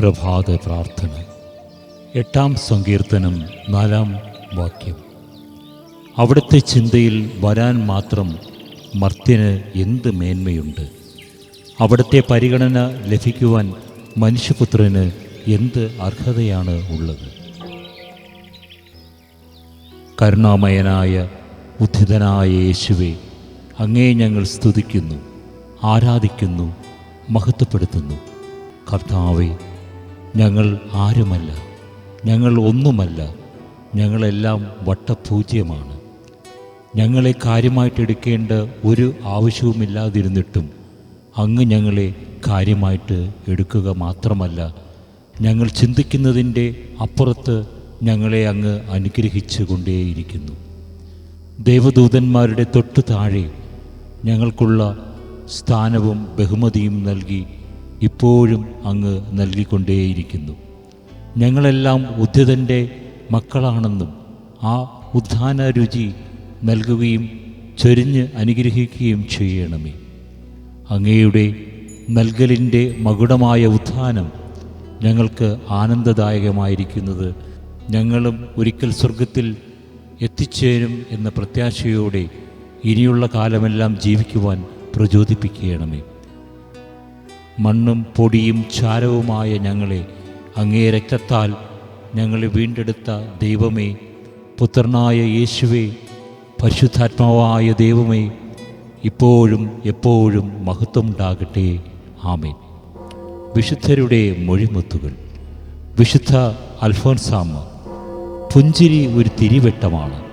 പ്രഭാത പ്രാർത്ഥന. എട്ടാം സങ്കീർത്തനം നാലാം വാക്യം. അവിടുത്തെ ചിന്തയിൽ വരാൻ മാത്രം മർത്യന് എന്ത് മേന്മയുണ്ട്? അവിടുത്തെ പരിഗണന ലഭിക്കുവാൻ മനുഷ്യപുത്രന് എന്ത് അർഹതയാണ് ഉള്ളത്? കരുണാമയനായ ഉദ്ധിതനായ യേശുവെ അങ്ങേ ഞങ്ങൾ സ്തുതിക്കുന്നു ആരാധിക്കുന്നു മഹത്വപ്പെടുത്തുന്നു. കർത്താവെ ഞങ്ങൾ ആരുമല്ല. ഞങ്ങൾ ഒന്നുമല്ല. ഞങ്ങളെല്ലാം വട്ടപൂജ്യമാണ്. ഞങ്ങളെ കാര്യമായിട്ട് എടുക്കേണ്ട ഒരു ആവശ്യവുമില്ലാതിരുന്നിട്ടും അങ്ങ് ഞങ്ങളെ കാര്യമായിട്ട് എടുക്കുക മാത്രമല്ല ഞങ്ങൾ ചിന്തിക്കുന്നതിന്റെ അപ്പുറത്ത് ഞങ്ങളെ അങ്ങ് അനുഗ്രഹിച്ചു കൊണ്ടേയിരിക്കുന്നു ദേവദൂതന്മാരുടെ തൊട്ടു താഴെ ഞങ്ങൾക്കുള്ള സ്ഥാനവും ബഹുമതിയും നൽകി ഇപ്പോഴും അങ്ങ് നൽകിക്കൊണ്ടേയിരിക്കുന്നു. ഞങ്ങളെല്ലാം ഉദ്ധിതന്റെ മക്കളാണെന്നും ആ ഉദ്ധാന രുചി നൽകുകയും ചൊരിഞ്ഞ് അനുഗ്രഹിക്കുകയും ചെയ്യണമേ. അങ്ങയുടെ നൽകലിന്റെ മകുടമായ ഉത്ഥാനം ഞങ്ങൾക്ക് ആനന്ദദായകമായിരിക്കുന്നത് ഞങ്ങളും ഒരിക്കൽ സ്വർഗത്തിൽ എത്തിച്ചേരും എന്ന പ്രത്യാശയോടെ ഇനിയുള്ള കാലമെല്ലാം ജീവിക്കുവാൻ പ്രചോദിപ്പിക്കണമേ. മണ്ണും പൊടിയും ചാരവുമായ ഞങ്ങളെ അങ്ങേ രക്തത്താൽ ഞങ്ങളെ വീണ്ടെടുത്ത ദൈവമേ പുത്രനായ യേശുവേ പരിശുദ്ധാത്മാവായ ദൈവമേ ഇപ്പോഴും എപ്പോഴും മഹത്വമുണ്ടാകട്ടെ. ആമേൻ. വിശുദ്ധരുടെ മൊഴിമുത്തുകൾ. വിശുദ്ധ അൽഫോൻസാമ്മ പുഞ്ചിരി ഒരു തിരിവെട്ടമാണ്.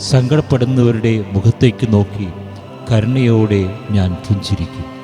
സങ്കടപ്പെടുന്നവരുടെ മുഖത്തേക്ക് നോക്കി കരുണയോടെ ഞാൻ പുഞ്ചിരിക്കും.